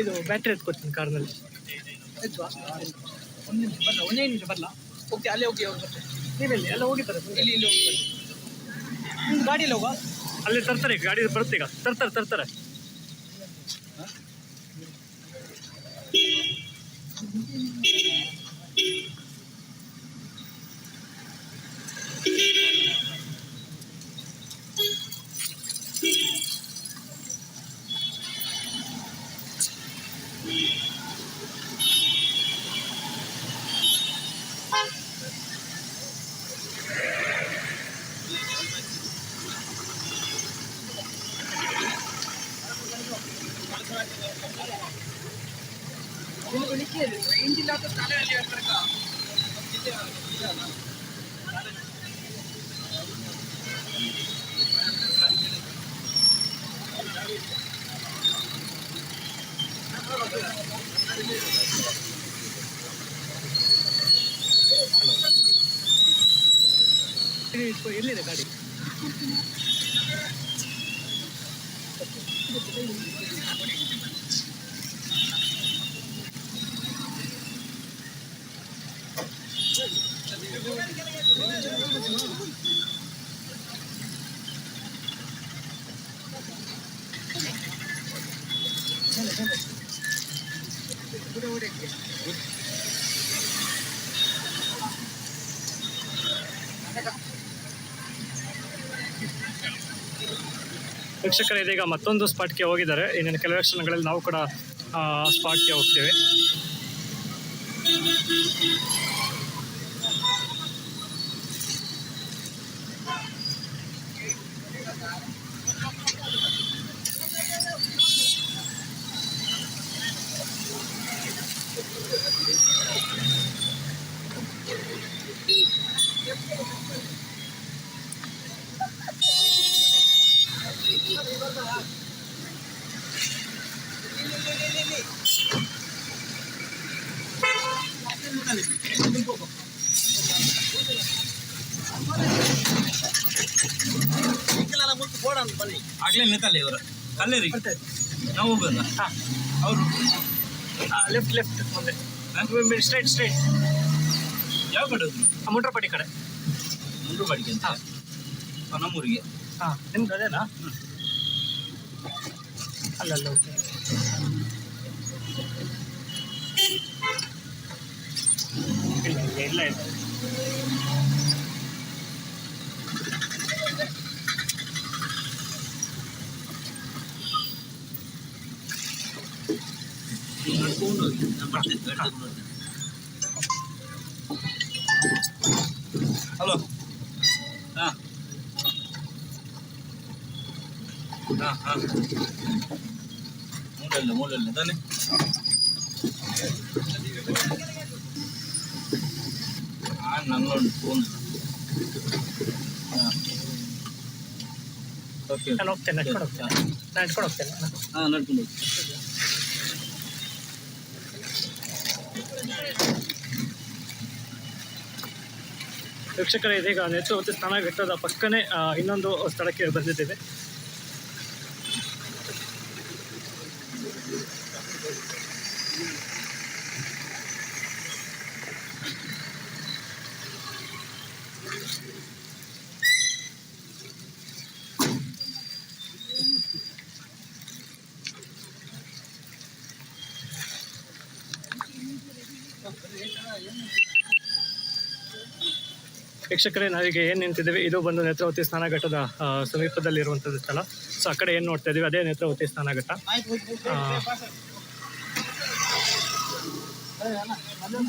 ಇದು ಬ್ಯಾಟ್ರಿ ಎತ್ಕೊತೀನಿ ಕಾರ್ನಲ್ಲಿ ಎತ್ವಾ? ಒಂದು ನಿಮಿಷ ಬರಲ್ಲ ಒಂದೇ ನಿಮಿಷ ಬರಲ್ಲ ಓಕೆ ಅಲ್ಲೇ ಹೋಗಿ ಅವ್ರು ಬರ್ತಾರೆ ನೀವೆಲ್ಲಿ ಎಲ್ಲ ಹೋಗಿದ್ದಾರೆ ಇಲ್ಲಿ ಇಲ್ಲಿ ಹೋಗಿ ಬರ್ರಿ. ನಿಮ್ದು ಗಾಡಿಯಲ್ಲಿ ಹೋಗುವ ಅಲ್ಲಿ ತರ್ತಾರೆ ಈಗ ಗಾಡಿ ಬರುತ್ತೆ ಈಗ ತರ್ತಾರೆ ತರ್ತಾರೆ റേഞ്ച് ഇല്ലാത്ത സ്ഥലമല്ലേ കിടക്കാം இப்போ இல்லை காடி ವೀಕ್ಷಕರು ಇದೀಗ ಮತ್ತೊಂದು ಸ್ಪಾಟ್ಗೆ ಹೋಗಿದ್ದಾರೆ. ಇನ್ನೇನು ಕೆಲವೇ ಕ್ಷಣಗಳಲ್ಲಿ ನಾವು ಕೂಡ ಸ್ಪಾಟ್ಗೆ ಹೋಗ್ತೇವೆ. ನಿಂತಲ್ಲ ಇವರು ಅಲ್ಲೇ ರೀ ನಾವು ಹೋಗೋದ ಹಾಂ ಅವರು ಲೆಫ್ಟ್ ಲೆಫ್ಟ್ ಮುಂದೆ ಸ್ಟ್ರೈಟ್ ಸ್ಟ್ರೈಟ್ ಯಾವ ಕಡೆ ಹೋದ್ರು ಮುಂಡ್ರಪಟ್ಟಿ ಕಡೆ ಮುಂಡ್ರು ಬಾಡಿಗೆ ಅಂತ ನಮ್ಮೂರಿಗೆ ಹಾಂ ನಿಮ್ದು ಅದೇನಾ ಅಲ್ಲಲ್ಲ ಓಕೆ ಇಲ್ಲ ಇಲ್ಲ ಇಲ್ಲ ಇಲ್ಲ ನೀವು ನಡ್ಕೊಂಡು ಹೋಗಿ ನಾನು ಬರ್ತೇನೆ ಗಾಡಿ ತಗೊಂಡು ಬರ್ತೇನೆ ಹಲೋ ಹಾಂ ಹಾಂ ಹಾಂ ಮೂಡಲ್ಲ ಮೂಡಲ್ಲ ತಾನೆ ಹಾಂ ನನ್ನೊಂದು ಫೋನ್ ಹಾಂ ಓಕೆ ನಾನು ಹೋಗ್ತೇನೆ ನಡ್ಕೊಂಡು ಹೋಗ್ತೇನೆ ನಾನು ನಡ್ಕೊಂಡು ಹೋಗ್ತೇನೆ ಹಾಂ ನಡ್ಕೊಂಡು ಹೋಗಿ ವೀಕ್ಷಕರೇ ಇದೀಗ ನೇತ್ರಾವತಿ ಸ್ನಾನಘಟ್ಟದ ಪಕ್ಕನೇ ಪಕ್ಕನೆ ಇನ್ನೊಂದು ಸ್ಥಳಕ್ಕೆ ಬಂದಿದ್ದೇವೆ. ವೀಕ್ಷಕರೇ ನಾವೀಗ ಏನು ನಿಂತಿದ್ದೀವಿ? ಇದು ಬಂದು ನೇತ್ರಾವತಿ ಸ್ನಾನಘಟ್ಟದ ಸಮೀಪದಲ್ಲಿ ಸಮೀಪದಲ್ಲಿರುವಂಥದ್ದು ಸ್ಥಳ. ಸೊ ಆ ಕಡೆ ಏನು ನೋಡ್ತಾ ಇದ್ದೀವಿ ಅದೇ ನೇತ್ರಾವತಿ ಸ್ನಾನಘಟ್ಟ.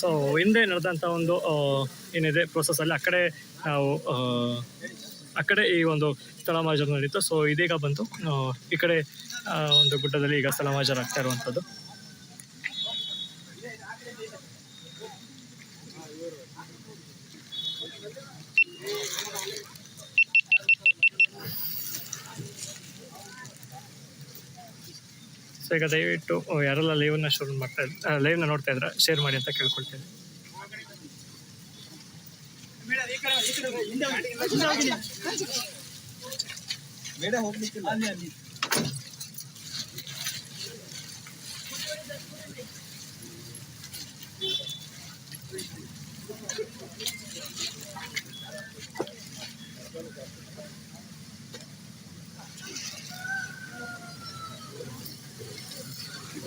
ಸೊ ಹಿಂದೆ ನಡೆದಂಥ ಒಂದು ಏನಿದೆ ಏನಿದೆ ಪ್ರೋಸೆಸ್ಸಲ್ಲಿ ಆ ಕಡೆ ನಾವು ಆ, ಕಡೆ ಈ ಒಂದು ಸ್ಥಳ ಮಾಜರು ನಡೀತು. ಸೊ ಇದೀಗ ಬಂತು ಈ ಕಡೆ ಒಂದು ಗುಡ್ಡದಲ್ಲಿ ಈಗ ಸ್ಥಳಮಾಜರಾಗ್ತಾ ಇರುವಂಥದ್ದು ಈಗ ದಯವಿಟ್ಟು ಯಾರೆಲ್ಲ ಲೈವ್ನ ಶುರು ಮಾಡ್ತಾ ಲೈವ್ ಲೈವ್ನ ನೋಡ್ತಾ ಇದ್ರೆ ಶೇರ್ ಮಾಡಿ ಅಂತ ಕೇಳ್ಕೊಳ್ತೇನೆ. Thank ಹೋಗ್ಲಿಕ್ಕಿಲ್ಲ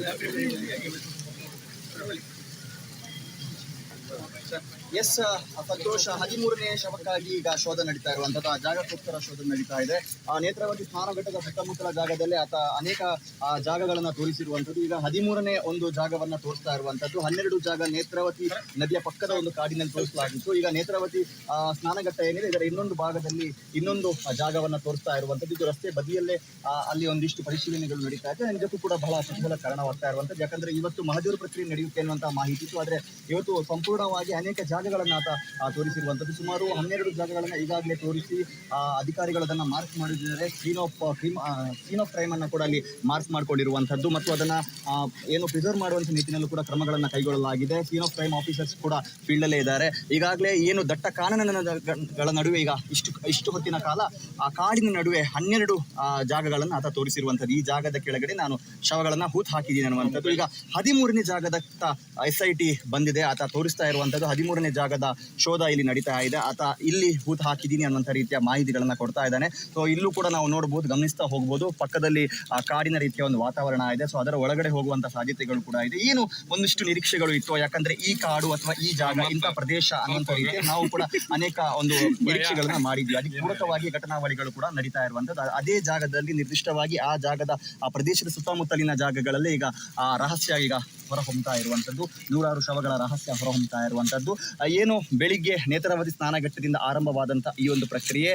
that. ಎಸ್ ಸಂತೋಷ ಹದಿಮೂರನೇ ಶವಕ್ಕಾಗಿ ಈಗ ಶೋಧ ನಡೀತಾ ಇರುವಂತಹ ಜಾಗಕ್ಕೋಸ್ಕರ ಶೋಧ ನಡೀತಾ ಇದೆ. ಆ ನೇತ್ರಾವತಿ ಸ್ನಾನಘಟ್ಟದ ಸುತ್ತಮುತ್ತಲ ಜಾಗದಲ್ಲಿ ಆತ ಅನೇಕ ಜಾಗಗಳನ್ನ ತೋರಿಸಿರುವಂತದ್ದು ಈಗ ಹದಿಮೂರನೇ ಒಂದು ಜಾಗವನ್ನ ತೋರಿಸ್ತಾ ಇರುವಂತದ್ದು ಹನ್ನೆರಡು ಜಾಗ ನೇತ್ರಾವತಿ ನದಿಯ ಪಕ್ಕದ ಒಂದು ಕಾಡಿನಲ್ಲಿ ತೋರಿಸಲಾಗಿತ್ತು. ಈಗ ನೇತ್ರಾವತಿ ಸ್ನಾನಘಟ್ಟ ಏನಿದೆ, ಇದರ ಇನ್ನೊಂದು ಭಾಗದಲ್ಲಿ ಇನ್ನೊಂದು ಜಾಗವನ್ನ ತೋರಿಸ್ತಾ ಇರುವಂತದ್ದು ಇದು ರಸ್ತೆ ಬದಿಯಲ್ಲೇ ಅಲ್ಲಿ ಒಂದಿಷ್ಟು ಪರಿಶೀಲನೆಗಳು ನಡೀತಾ ಇದೆ. ನಿಜಕ್ಕೂ ಕೂಡ ಬಹಳ ಕುತೂಹಲ ಕಾರಣವಾಗ್ತಾ ಇರುವಂತದ್ದು ಯಾಕಂದ್ರೆ ಇವತ್ತು ಮಹಜೂರು ಪ್ರಕ್ರಿಯೆ ನಡೆಯುತ್ತೆ ಅನ್ನುವಂತಹ ಮಾಹಿತಿ ಇತ್ತು. ಆದ್ರೆ ಇವತ್ತು ಸಂಪೂರ್ಣವಾಗಿ ಅನೇಕ ಜಾಗಗಳನ್ನ ಆತ ತೋರಿಸಿರುವಂಥದ್ದು. ಸುಮಾರು ಹನ್ನೆರಡು ಜಾಗಗಳನ್ನು ಈಗಾಗಲೇ ತೋರಿಸಿ ಅಧಿಕಾರಿಗಳು ಅದನ್ನು ಮಾರ್ಕ್ ಮಾಡಿದ್ದಾರೆ. Scene of crime scene of crime ಅನ್ನ ಕೂಡ ಅಲ್ಲಿ ಮಾರ್ಕ್ ಮಾಡಿಕೊಂಡಿರುವಂಥದ್ದು ಮತ್ತು ಅದನ್ನು ಏನು ಪ್ರಿಸರ್ವ್ ಮಾಡುವಂಥ ನಿಟ್ಟಿನಲ್ಲೂ ಕೂಡ ಕ್ರಮಗಳನ್ನು ಕೈಗೊಳ್ಳಲಾಗಿದೆ. ಸೀನ್ ಆಫ್ ಕ್ರೈಮ್ ಆಫೀಸರ್ಸ್ ಕೂಡ ಫೀಲ್ಡ್ ಅಲ್ಲೇ ಇದ್ದಾರೆ. ಈಗಾಗಲೇ ಏನು ದಟ್ಟ ಕಾನೂನುಗಳ ನಡುವೆ ಈಗ ಇಷ್ಟು ಇಷ್ಟು ಹೊತ್ತಿನ ಕಾಲ, ಆ, ಕಾಡಿನ ನಡುವೆ ಹನ್ನೆರಡು ಜಾಗಗಳನ್ನು ಆತ ತೋರಿಸಿರುವಂಥದ್ದು. ಈ ಜಾಗದ ಕೆಳಗಡೆ ನಾನು ಶವಗಳನ್ನು ಹೂತ್ ಹಾಕಿದ್ದೀನಿ ಅನ್ನುವಂಥದ್ದು. ಈಗ ಹದಿಮೂರನೇ ಜಾಗದತ್ತ ಎಸ್ ಐ ಟಿ ಬಂದಿದೆ. ಆತ ತೋರಿಸ್ತಾ ಇರುವಂಥದ್ದು ಹದಿಮೂರನೇ ಜಾಗದ ಶೋಧ ಇಲ್ಲಿ ನಡೀತಾ ಇದೆ. ಆತ ಇಲ್ಲಿ ಹೂತ್ ಹಾಕಿದ್ದೀನಿ ಅನ್ನುವಂಥ ರೀತಿಯ ಮಾಹಿತಿಗಳನ್ನ ಕೊಡ್ತಾ ಇದ್ದಾನೆ. ಸೊ ಇಲ್ಲೂ ಕೂಡ ನಾವು ನೋಡಬಹುದು ಗಮನಿಸ್ತಾ ಹೋಗ್ಬೋದು. ಪಕ್ಕದಲ್ಲಿ ಆ ಕಾಡಿನ ರೀತಿಯ ಒಂದು ವಾತಾವರಣ ಇದೆ. ಸೊ ಅದರ ಒಳಗಡೆ ಹೋಗುವಂತಹ ಸಾಧ್ಯತೆಗಳು ಕೂಡ ಇದೆ. ಏನು ಒಂದಿಷ್ಟು ನಿರೀಕ್ಷೆಗಳು ಇತ್ತು? ಯಾಕಂದ್ರೆ ಈ ಕಾಡು ಅಥವಾ ಈ ಜಾಗ ಇಂಥ ಪ್ರದೇಶ ಅನ್ನುವಂಥ ರೀತಿ ನಾವು ಕೂಡ ಅನೇಕ ಒಂದು ನಿರೀಕ್ಷೆಗಳನ್ನ ಮಾಡಿದ್ವಿ. ಅದಕ್ಕೆ ಪೂರಕವಾಗಿ ಘಟನಾವಳಿಗಳು ಕೂಡ ನಡೀತಾ ಇರುವಂತದ್ದು ಅದೇ ಜಾಗದಲ್ಲಿ ನಿರ್ದಿಷ್ಟವಾಗಿ ಆ ಜಾಗದ ಆ ಪ್ರದೇಶದ ಸುತ್ತಮುತ್ತಲಿನ ಜಾಗಗಳಲ್ಲಿ ಈಗ ಆ ರಹಸ್ಯ ಈಗ ಹೊರಹೊಮ್ತಾ ಇರುವಂತದ್ದು ನೂರಾರು ಶವಗಳ ರಹಸ್ಯ ಹೊರಹೊಮ್ತಾ ಇರುವಂತದ್ದು ಆ, ಏನು ಬೆಳಿಗ್ಗೆ ನೇತ್ರಾವತಿ ಸ್ನಾನಘಟ್ಟದಿಂದ ಆರಂಭವಾದಂಥ ಈ ಒಂದು ಪ್ರಕ್ರಿಯೆ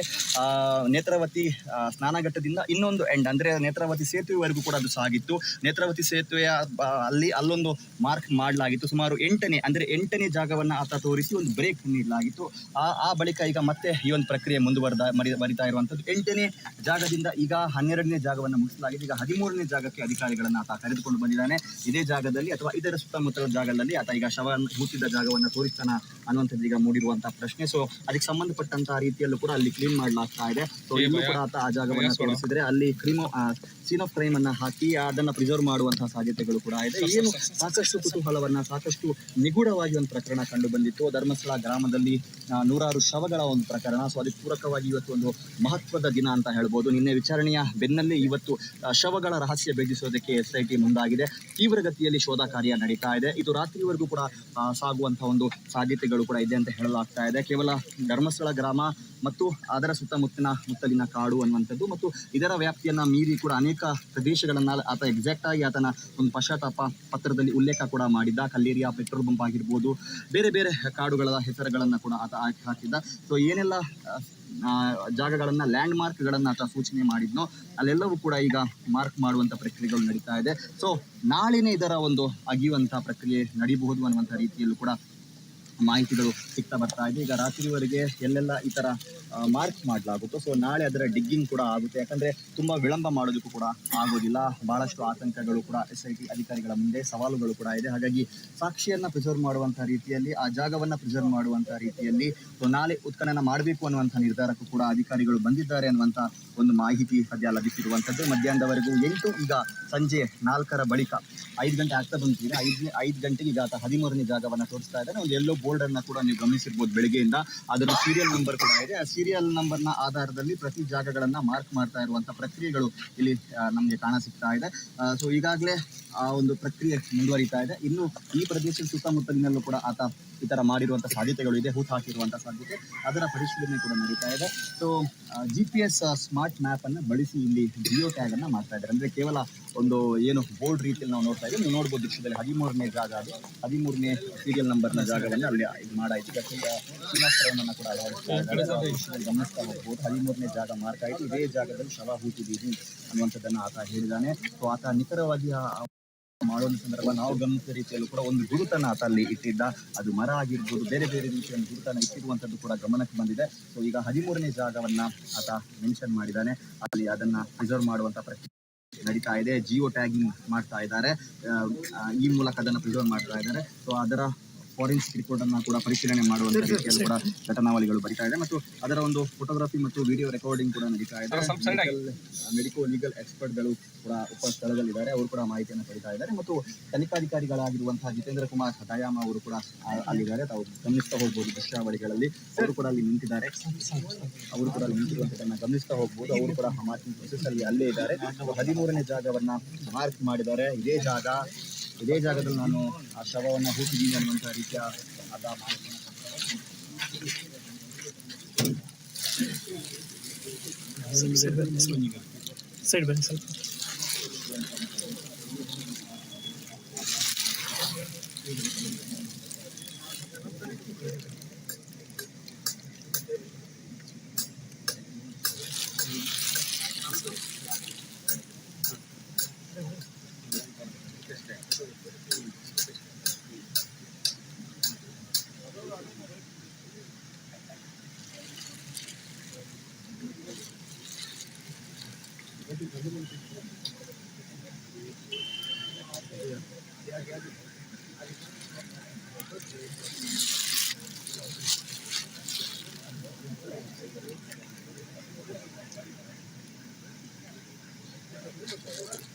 ನೇತ್ರಾವತಿ ಸ್ನಾನಘಟ್ಟದಿಂದ ಇನ್ನೊಂದು ಎಂಡ್ ಅಂದರೆ ನೇತ್ರಾವತಿ ಸೇತುವೆವರೆಗೂ ಕೂಡ ಅದು ಸಾಗಿತ್ತು. ನೇತ್ರಾವತಿ ಸೇತುವೆಯ ಅಲ್ಲಿ, ಅಲ್ಲೊಂದು ಮಾರ್ಕ್ ಮಾಡಲಾಗಿತ್ತು. ಸುಮಾರು ಎಂಟನೇ, ಅಂದರೆ ಎಂಟನೇ ಜಾಗವನ್ನು ಆತ ತೋರಿಸಿ ಒಂದು ಬ್ರೇಕ್ ನೀಡಲಾಗಿತ್ತು. ಆ ಆ ಬಳಿಕ ಈಗ ಮತ್ತೆ ಈ ಒಂದು ಪ್ರಕ್ರಿಯೆ ಮುಂದುವರೆದ, ಮರಿ, ಮರಿತಾ ಇರುವಂಥದ್ದು. ಎಂಟನೇ ಜಾಗದಿಂದ ಈಗ ಹನ್ನೆರಡನೇ ಜಾಗವನ್ನು ಮುಗಿಸಲಾಗಿದೆ. ಈಗ ಹದಿಮೂರನೇ ಜಾಗಕ್ಕೆ ಅಧಿಕಾರಿಗಳನ್ನು ಆತ ಕರೆದುಕೊಂಡು ಬಂದಿದ್ದಾನೆ. ಇದೇ ಜಾಗದಲ್ಲಿ ಅಥವಾ ಇದರ ಸುತ್ತಮುತ್ತಲ ಜಾಗದಲ್ಲಿ ಆತ ಈಗ ಶವ ಹೂತಿದ್ದ ಜಾಗವನ್ನು ತೋರಿಸ್ತಾನ ಅನ್ನುವಂಥದ್ದು ಈಗ ಮೂಡಿರುವಂತಹ ಪ್ರಶ್ನೆ. ಸೊ ಅದಕ್ಕೆ ಸಂಬಂಧಪಟ್ಟಂತಹ ರೀತಿಯಲ್ಲೂ ಕೂಡ ಅಲ್ಲಿ ಕ್ಲೀನ್ ಮಾಡಲಾಗ್ತಾ ಇದೆ. ಸೊ ಇಲ್ಲೂ ಕೂಡ ಆತ ಆ ಜಾಗವನ್ನ ತೋರಿಸಿದ್ರೆ ಅಲ್ಲಿ ಕ್ರೀಮ್ ಸೀನ್ ಆಫ್ ಕ್ರೈಮ್ ಅನ್ನ ಹಾಕಿ ಅದನ್ನ ಪ್ರಿಸರ್ವ್ ಮಾಡುವಂತಹ ಸಾಧ್ಯತೆಗಳು ಕೂಡ ಇದೆ. ಏನು ಸಾಕಷ್ಟು ಕುತೂಹಲವನ್ನ ಸಾಕಷ್ಟು ನಿಗೂಢವಾಗಿ ಒಂದು ಪ್ರಕರಣ ಕಂಡು ಬಂದಿತ್ತು. ಧರ್ಮಸ್ಥಳ ಗ್ರಾಮದಲ್ಲಿ ನೂರಾರು ಶವಗಳ ಒಂದು ಪ್ರಕರಣ. ಸೊ ಅದಕ್ಕೆ ಪೂರಕವಾಗಿ ಇವತ್ತು ಒಂದು ಮಹತ್ವದ ದಿನ ಅಂತ ಹೇಳ್ಬೋದು. ನಿನ್ನೆ ವಿಚಾರಣೆಯ ಬೆನ್ನಲ್ಲೇ ಇವತ್ತು ಶವಗಳ ರಹಸ್ಯ ಭೇದಿಸೋದಕ್ಕೆ ಎಸ್ ಐ ಟಿ ಮುಂದಾಗಿದೆ. ತೀವ್ರಗತಿಯಲ್ಲಿ ಶೋಧ ಕಾರ್ಯ ನಡೀತಾ ಇದೆ. ಇದು ರಾತ್ರಿವರೆಗೂ ಕೂಡ ಸಾಗುವಂತಹ ಒಂದು ಸಾಧ್ಯತೆಗಳು ಕೂಡ ಇದೆ ಅಂತ ಹೇಳಲಾಗ್ತಾ ಇದೆ. ಕೇವಲ ಧರ್ಮಸ್ಥಳ ಗ್ರಾಮ ಮತ್ತು ಅದರ ಸುತ್ತಮುತ್ತಲಿನ ಮುತ್ತಲಿನ ಕಾಡು ಅನ್ನುವಂಥದ್ದು ಮತ್ತು ಇದರ ವ್ಯಾಪ್ತಿಯನ್ನ ಮೀರಿ ಕೂಡ ಅನೇಕ ಪ್ರದೇಶಗಳನ್ನು ಆತ ಎಕ್ಸಾಕ್ಟ್ ಆಗಿ ಆತನ ಒಂದು ಪಶ್ಚಾತ್ತಾಪ ಪತ್ರದಲ್ಲಿ ಉಲ್ಲೇಖ ಕೂಡ ಮಾಡಿದ್ದ. ಕಲ್ಲೇರಿಯ ಪೆಟ್ರೋಲ್ ಬಂಪ್ ಆಗಿರ್ಬೋದು, ಬೇರೆ ಬೇರೆ ಕಾಡುಗಳ ಹೆಸರುಗಳನ್ನು ಕೂಡ ಆತ ಹಾಕಿ ಹಾಕಿದ್ದ. ಸೊ ಏನೆಲ್ಲ ಜಾಗಗಳನ್ನು ಲ್ಯಾಂಡ್ ಮಾರ್ಕ್ಗಳನ್ನು ಆತ ಸೂಚನೆ ಮಾಡಿದ್ನೋ, ಅಲ್ಲೆಲ್ಲವೂ ಕೂಡ ಈಗ ಮಾರ್ಕ್ ಮಾಡುವಂತ ಪ್ರಕ್ರಿಯೆಗಳು ನಡೀತಾ ಇದೆ. ಸೊ ನಾಳೆನೇ ಇದರ ಒಂದು ಅಗಿಯುವಂತ ಪ್ರಕ್ರಿಯೆ ನಡೀಬಹುದು ಅನ್ನುವಂಥ ರೀತಿಯಲ್ಲೂ ಕೂಡ ಮಾಹಿತಿಗಳು ಸಿಗ್ತಾ ಬರ್ತಾ ಇದೆ. ಈಗ ರಾತ್ರಿವರೆಗೆ ಎಲ್ಲೆಲ್ಲ ಈ ತರ ಮಾರ್ಕ್ ಮಾಡಲಾಗುತ್ತೋ. ಸೊ ನಾಳೆ ಅದರ ಡಿಗ್ಗಿಂಗ್ ಕೂಡ ಆಗುತ್ತೆ. ಯಾಕಂದ್ರೆ ತುಂಬಾ ವಿಳಂಬ ಮಾಡೋದಕ್ಕೂ ಕೂಡ ಆಗೋದಿಲ್ಲ. ಬಹಳಷ್ಟು ಆತಂಕಗಳು ಕೂಡ ಎಸ್ ಐ ಟಿ ಅಧಿಕಾರಿಗಳ ಮುಂದೆ ಸವಾಲುಗಳು ಕೂಡ ಇದೆ. ಹಾಗಾಗಿ ಸಾಕ್ಷಿಯನ್ನ ಪ್ರಿಸರ್ವ್ ಮಾಡುವಂತ ರೀತಿಯಲ್ಲಿ, ಆ ಜಾಗವನ್ನ ಪ್ರಿಸರ್ವ್ ಮಾಡುವಂತ ರೀತಿಯಲ್ಲಿ ಸೊ ನಾಳೆ ಉತ್ಖನನ ಮಾಡಬೇಕು ಅನ್ನುವಂಥ ನಿರ್ಧಾರಕ್ಕೂ ಕೂಡ ಅಧಿಕಾರಿಗಳು ಬಂದಿದ್ದಾರೆ ಅನ್ನುವಂಥ ಒಂದು ಮಾಹಿತಿ ಸದ್ಯ ಲಭಿಸಿರುವಂಥದ್ದು. ಮಧ್ಯಾಹ್ನದವರೆಗೂ ಎಂಟು, ಈಗ ಸಂಜೆ ನಾಲ್ಕರ ಬಳಿಕ ಐದು ಗಂಟೆ ಆಗ್ತಾ ಬಂದಿದೆ. ಐದು ಐದು ಗಂಟೆಗೆ ಈಗ ಆತ ಹದಿಮೂರನೇ ಜಾಗವನ್ನ ತೋರಿಸ್ತಾ ಇದ್ದಾನೆ. ಒಂದು ಎಲ್ಲೋ ಅನ್ನ ಕೂಡ ನೀವು ಗಮನಿಸಿರ್ಬೋದು ಬೆಳಗ್ಗೆಯಿಂದ. ಅದರ ಸೀರಿಯಲ್ ನಂಬರ್ ಕೂಡ ಇದೆ. ಆ ಸೀರಿಯಲ್ ನಂಬರ್ನ ಆಧಾರದಲ್ಲಿ ಪ್ರತಿ ಜಾಗಗಳನ್ನ ಮಾರ್ಕ್ ಮಾಡ್ತಾ ಇರುವಂತ ಪ್ರಕ್ರಿಯೆಗಳು ಇಲ್ಲಿ ನಮ್ಗೆ ಕಾಣ ಸಿಗ್ತಾ ಇದೆ ಸೊ ಈಗಾಗಲೇ ಆ ಒಂದು ಪ್ರಕ್ರಿಯೆ ಮುಂದುವರಿತಾ ಇದೆ. ಇನ್ನು ಈ ಪ್ರದೇಶದ ಸುತ್ತಮುತ್ತಲಿನಲ್ಲೂ ಕೂಡ ಆತ ಈ ತರ ಮಾಡಿರುವಂಥ ಸಾಧ್ಯತೆಗಳು ಇದೆ ಹೂತ್ ಹಾಕಿರುವಂಥ ಸಾಧ್ಯತೆ ಅದರ ಪರಿಶೀಲನೆ ಕೂಡ ನಡೀತಾ ಇದೆ. So G P S smart map ಅನ್ನ ಬಳಸಿ ಇಲ್ಲಿ ಜಿಯೋ ಟ್ಯಾಗ್ ಅನ್ನ ಮಾಡ್ತಾ ಇದ್ದಾರೆ. ಅಂದ್ರೆ ಕೇವಲ ಒಂದು ಏನು ಬೋರ್ಡ್ ರೀತಿಯಲ್ಲಿ ನಾವು ನೋಡ್ತಾ ಇದ್ದೀವಿ. ನೀವು ನೋಡ್ಬೋದು ದೃಶ್ಯದಲ್ಲಿ ಹದಿಮೂರನೇ ಜಾಗ ಅದು. ಹದಿಮೂರನೇ ಸೀರಿಯಲ್ ನಂಬರ್ನ ಜಾಗವನ್ನು ಅಲ್ಲಿ ಇದು ಮಾಡಾಯ್ತು. ಸೀನಾಸ್ತ್ರವನ್ನು ಕೂಡ ಅಳವಡಿಸ್ತಾ ಗಮನಿಸ್ತಾ ಹೋಗ್ಬೋದು. ಹದಿಮೂರನೇ ಜಾಗ ಮಾರ್ಕ್ ಆಯಿತು ಇದೇ ಜಾಗದಲ್ಲಿ ಶವ ಹೂತಿದ್ದೀವಿ ಅನ್ನುವಂಥದ್ದನ್ನು ಆತ ಹೇಳಿದ್ದಾನೆ. ಸೊ ಆತ ನಿಖರವಾಗಿ ಆ ಸಂದರ್ಭ ನಾವು ಗಮನಿಸಿದ ರೀತಿಯಲ್ಲೂ ಕೂಡ ಒಂದು ಗುರುತನ್ನ ಆತ ಅಲ್ಲಿ ಇಟ್ಟಿದ್ದ, ಅದು ಮರ ಆಗಿರ್ಬೋದು, ಬೇರೆ ಬೇರೆ ರೀತಿಯ ಒಂದು ಗುರುತನ್ನ ಇಟ್ಟಿರುವಂತದ್ದು ಕೂಡ ಗಮನಕ್ಕೆ ಬಂದಿದೆ. ಸೊ ಈಗ ಹದಿಮೂರನೇ ಜಾಗವನ್ನ ಆತ ಮೆನ್ಷನ್ ಮಾಡಿದ್ದಾನೆ. ಅಲ್ಲಿ ಅದನ್ನ ಪ್ರಿಸರ್ವ್ ಮಾಡುವಂತ ಪ್ರಕ್ರಿಯೆ ನಡೀತಾ ಇದೆ. ಜಿಯೋ ಟ್ಯಾಗಿಂಗ್ ಮಾಡ್ತಾ ಇದ್ದಾರೆ. ಈ ಮೂಲಕ ಅದನ್ನ ಪ್ರಿಸರ್ವ್ ಮಾಡ್ತಾ ಇದ್ದಾರೆ. ಸೊ ಅದರ ಫಾರೆನ್ಸಿಕ್ ರಿಪೋರ್ಟ್ ಅನ್ನು ಕೂಡ ಪರಿಶೀಲನೆ ಮಾಡುವಂತ ರೀತಿಯಲ್ಲಿ ಕೂಡ ಘಟನಾವಳಿಗಳು ಬರಿತಾ ಇದೆ. ಮತ್ತು ಅದರ ಒಂದು ಫೋಟೋಗ್ರಫಿ ಮತ್ತು ವಿಡಿಯೋ ರೆಕಾರ್ಡಿಂಗ್ ಕೂಡ ನಡೀತಾ ಇದೆ. ಮೆಡಿಕೋ ಲೀಗಲ್ ಎಕ್ಸ್ಪರ್ಟ್ಗಳು ಕೂಡ ಉಪ ಸ್ಥಳದಲ್ಲಿದ್ದಾರೆ ಅವರು ಕೂಡ ಮಾಹಿತಿಯನ್ನು ಪಡಿತಾ ಇದ್ದಾರೆ. ಮತ್ತು ತನಿಖಾಧಿಕಾರಿಗಳಾಗಿರುವಂತಹ ಜಿತೇಂದ್ರ ಕುಮಾರ್ ಹದಾಯಾಮ ಅವರು ಕೂಡ ಅಲ್ಲಿದ್ದಾರೆ. ತಾವು ಗಮನಿಸ್ತಾ ಹೋಗ್ಬೋದು ದೃಶ್ಯಾವಳಿಗಳಲ್ಲಿ. ಅವರು ಕೂಡ ಅಲ್ಲಿ ನಿಂತಿದ್ದಾರೆ. ಅವರು ಕೂಡ ಅಲ್ಲಿ ನಿಂತಿರುವಂತದನ್ನ ಗಮನಿಸ್ತಾ ಹೋಗ್ಬೋದು. ಅವರು ಕೂಡ ಮಾರ್ಕಿಂಗ್ ಪ್ರೊಸೆಸ್ ಅಲ್ಲಿ ಅಲ್ಲೇ ಇದ್ದಾರೆ. ಹದಿಮೂರನೇ ಜಾಗವನ್ನ ಮಾರ್ಕ್ ಮಾಡಿದ್ದಾರೆ. ಇದೇ ಜಾಗ ಇದೇ ಜಾಗದಲ್ಲಿ ನಾನು ಆ ಶವವನ್ನು ಹೂತಿದ್ದೀನಿ ಅನ್ನುವಂಥ ರೀತಿಯ ಅದ ಮಾಹಿತಿಯನ್ನು ಸೈಡ್ ಬನ್ನಿ ಸ್ವಲ್ಪ Gracias.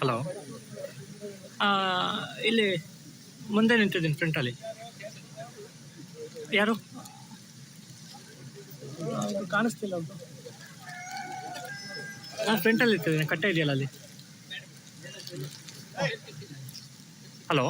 ಹಲೋ ಇಲ್ಲಿ ಮುಂದೆ ನಿಂತಿದ್ದೀನಿ ಫ್ರಂಟಲ್ಲಿ ಯಾರು ಕಾಣಿಸ್ತಿಲ್ಲ ನಾನು ಫ್ರಂಟಲ್ಲಿ ಇರ್ತದೆ ಕಟ್ಟೆ ಇದೆಯಲ್ಲ ಅಲ್ಲಿ. ಹಲೋ